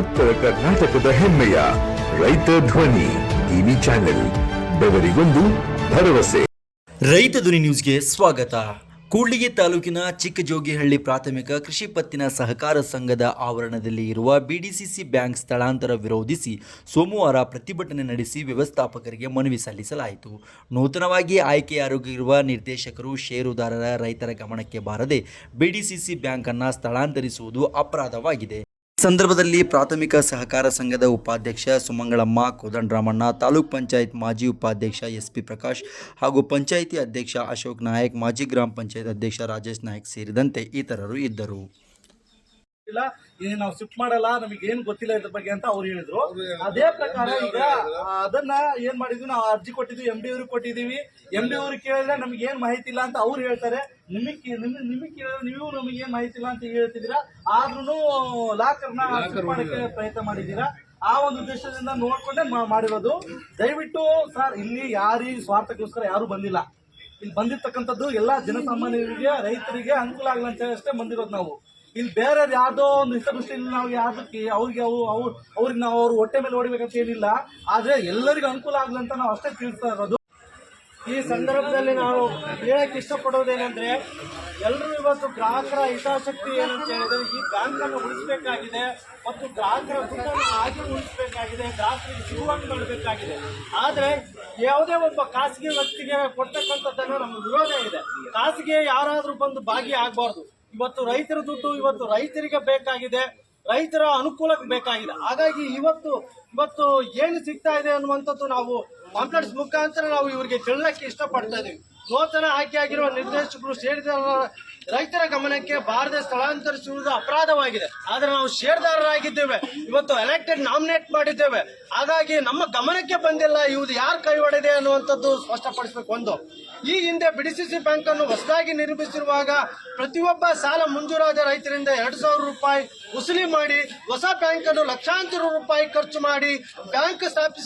ಉತ್ತರ ಕರ್ನಾಟಕದ ಹೆಮ್ಮೆಯ ರೈತ ಧ್ವನಿ ಟಿವಿ ಚಾನೆಲ್, ಬೆವರಿಗೊಂದು ಭರವಸೆ. ರೈತ ಧ್ವನಿ ನ್ಯೂಸ್ಗೆ ಸ್ವಾಗತ. ಕೂಡ್ಲಿಗಿ ತಾಲೂಕಿನ ಚಿಕ್ಕಜೋಗಿಹಳ್ಳಿ ಪ್ರಾಥಮಿಕ ಕೃಷಿ ಪತ್ತಿನ ಸಹಕಾರ ಸಂಘದ ಆವರಣದಲ್ಲಿ ಇರುವ ಬಿಡಿಸಿಸಿ ಬ್ಯಾಂಕ್ ಸ್ಥಳಾಂತರ ವಿರೋಧಿಸಿ ಸೋಮವಾರ ಪ್ರತಿಭಟನೆ ನಡೆಸಿ ವ್ಯವಸ್ಥಾಪಕರಿಗೆ ಮನವಿ ಸಲ್ಲಿಸಲಾಯಿತು. ನೂತನವಾಗಿ ಆಯ್ಕೆಯಾಗಿರುವ ನಿರ್ದೇಶಕರು ಷೇರುದಾರರ ರೈತರ ಗಮನಕ್ಕೆ ಬಾರದೆ ಬಿಡಿಸಿಸಿ ಬ್ಯಾಂಕನ್ನು ಸ್ಥಳಾಂತರಿಸುವುದು ಅಪರಾಧವಾಗಿದೆ. ಸಂದರ್ಭದಲ್ಲಿ ಪ್ರಾಥಮಿಕ ಸಹಕಾರ ಸಂಘದ ಉಪಾಧ್ಯಕ್ಷ ಸುಮಂಗಳಮ್ಮ ಕೋದಂಡರಾಮಣ್ಣ ತಾಲೂಕ್ ಪಂಚಾಯತ್ ಮಾಜಿ ಉಪಾಧ್ಯಕ್ಷ ಎಸ್ ಪಿ ಪ್ರಕಾಶ್ ಹಾಗೂ ಪಂಚಾಯಿತಿ ಅಧ್ಯಕ್ಷ ಅಶೋಕ್ ನಾಯಕ್, ಮಾಜಿ ಗ್ರಾಮ ಪಂಚಾಯತ್ ಅಧ್ಯಕ್ಷ ರಾಜೇಶ್ ನಾಯಕ್ ಸೇರಿದಂತೆ ಇತರರು ಇದ್ದರು. ಇಲ್ಲ ಈಗ ನಾವು ಶಿಫ್ಟ್ ಮಾಡಲ್ಲ ನಮಗೆ ಏನ್ ಗೊತ್ತಿಲ್ಲ ಇದ್ರ ಬಗ್ಗೆ ಅಂತ ಅವ್ರು ಹೇಳಿದ್ರು. ಅದೇ ಪ್ರಕಾರ ಈಗ ಅದನ್ನ ಏನ್ ಮಾಡಿದ್ವಿ ನಾವು ಅರ್ಜಿ ಕೊಟ್ಟಿದ್ವಿ ಎಂ ಡಿ ಅವ್ರಿಗೆ ಕೊಟ್ಟಿದೀವಿ ಎಂ ಡಿ ಅವ್ರಿಗೆ ಕೇಳಿದ್ರೆ ನಮ್ಗೆ ಏನ್ ಮಾಹಿತಿ ಇಲ್ಲ ಅಂತ ಅವ್ರು ಹೇಳ್ತಾರೆ. ನಿಮಗ್ ನಿಮಗೆ ಕೇಳಿದ್ರೆ ನೀವು ನಮಗೆ ಏನ್ ಮಾಹಿತಿ ಇಲ್ಲ ಅಂತ ಹೇಳ್ತಿದ್ದೀರಾ? ಆದ್ರೂ ಲಾಕರ್ನ ಮಾಡಕ್ಕೆ ಪ್ರಯತ್ನ ಮಾಡಿದ್ದೀರಾ? ಆ ಒಂದು ಉದ್ದೇಶದಿಂದ ನೋಡ್ಕೊಂಡೆ ಮಾಡಿರೋದು. ದಯವಿಟ್ಟು ಸರ್ ಇಲ್ಲಿ ಯಾರಿ ಸ್ವಾರ್ಥಕ್ಕೋಸ್ಕರ ಯಾರು ಬಂದಿಲ್ಲ. ಇಲ್ಲಿ ಬಂದಿರ್ತಕ್ಕಂಥದ್ದು ಎಲ್ಲಾ ಜನಸಾಮಾನ್ಯರಿಗೆ ರೈತರಿಗೆ ಅನುಕೂಲ ಆಗಲ್ಲ ಅಂತ ಹೇಳಿ ಅಷ್ಟೇ ಬಂದಿರೋದು ನಾವು. ಇಲ್ಲಿ ಬೇರೆ ಯಾವುದೋ ಒಂದು ಹಿತದೃಷ್ಟಿಯಲ್ಲಿ ನಾವು ಯಾವ್ದಕ್ಕೆ ಅವ್ರಿಗೆ ಅವು ಅವ್ರು ಅವ್ರಿಗೆ ನಾವು ಅವ್ರ ಹೊಟ್ಟೆ ಮೇಲೆ ಹೊಡಿಬೇಕಂತ ಏನಿಲ್ಲ. ಆದರೆ ಎಲ್ಲರಿಗೂ ಅನುಕೂಲ ಆಗ್ಲಿ ಅಂತ ನಾವು ಅಷ್ಟೇ ತಿಳಿಸ್ತಾ ಇರೋದು. ಈ ಸಂದರ್ಭದಲ್ಲಿ ನಾವು ಹೇಳಕ್ಕೆ ಇಷ್ಟಪಡೋದೇನೆಂದ್ರೆ ಎಲ್ಲರೂ ಇವತ್ತು ಗ್ರಾಹಕರ ಹಿತಾಸಕ್ತಿ ಏನಂತ ಹೇಳಿದ್ರೆ ಈ ಬ್ಯಾಂಕನ್ನು ಉಳಿಸಬೇಕಾಗಿದೆ ಮತ್ತು ಗ್ರಾಹಕರ ದುಡ್ಡನ್ನು ಹಾಗೆ ಉಳಿಸಬೇಕಾಗಿದೆ, ಗ್ರಾಹಕರಿಗೆ ಸಿಗುವಂಗೆ ಮಾಡಬೇಕಾಗಿದೆ ಆದರೆ ಯಾವುದೇ ಒಬ್ಬ ಖಾಸಗಿ ವ್ಯಕ್ತಿಗೆ ಕೊಡ್ತಕ್ಕಂಥದ್ದನ್ನು ನಮ್ಮ ವಿರೋಧ ಇದೆ. ಖಾಸಗಿ ಯಾರಾದರೂ ಬಂದು ಭಾಗಿ ಆಗಬಾರ್ದು. ಇವತ್ತು ರೈತರ ದುಡ್ಡು ಇವತ್ತು ರೈತರಿಗೆ ಬೇಕಾಗಿದೆ, ರೈತರ ಅನುಕೂಲಕ್ಕೆ ಬೇಕಾಗಿದೆ. ಹಾಗಾಗಿ ಇವತ್ತು ಇವತ್ತು ಏನು ಸಿಗ್ತಾ ಇದೆ ಅನ್ನುವಂಥದ್ದು ನಾವು ಕಾಂಪ್ಲೆಕ್ಸ್ ಮುಖಾಂತರ ನಾವು ಇವರಿಗೆ ತಿಳಕ್ಕೆ ಇಷ್ಟಪಡ್ತಾ ಇದ್ದೀವಿ ನೂತನ ಆಯ್ಕೆ ಆಗಿರುವ ನಿರ್ದೇಶಕರು ಸೇರಿದ ರೈತರ ಗಮನಕ್ಕೆ ಬಾರದೆ ಸ್ಥಳಾಂತರಿಸುವುದು ಅಪರಾಧವಾಗಿದೆ. ಆದರೆ ನಾವು ಷೇರ್ದಾರರಾಗಿದ್ದೇವೆ. ಇವತ್ತು ಎಲೆಕ್ಟೆಡ್ ನಾಮಿನೇಟ್ ಮಾಡಿದ್ದೇವೆ. ಹಾಗಾಗಿ ನಮ್ಮ ಗಮನಕ್ಕೆ ಬಂದಿಲ್ಲ ಇವುದು ಯಾರು ಕೈ ಹೊಡೆದೆ ಅನ್ನುವಂಥದ್ದು ಸ್ಪಷ್ಟಪಡಿಸಬೇಕು ಒಂದು. ಈ ಹಿಂದೆ ಬಿಡಿಸಿಸಿ ಬ್ಯಾಂಕ್ ಅನ್ನು ಹೊಸದಾಗಿ ನಿರ್ಮಿಸಿರುವಾಗ ಪ್ರತಿಯೊಬ್ಬ ಸಾಲ ಮಂಜೂರಾದ ರೈತರಿಂದ ಎರಡು ಸಾವಿರ ರೂಪಾಯಿ ವಸೂಲಿ ಮಾಡಿ ಹೊಸ ಬ್ಯಾಂಕ್ ಅನ್ನು ಲಕ್ಷಾಂತರ ರೂಪಾಯಿ ಖರ್ಚು ಮಾಡಿ ಬ್ಯಾಂಕ್ ಸ್ಥಾಪಿಸಿ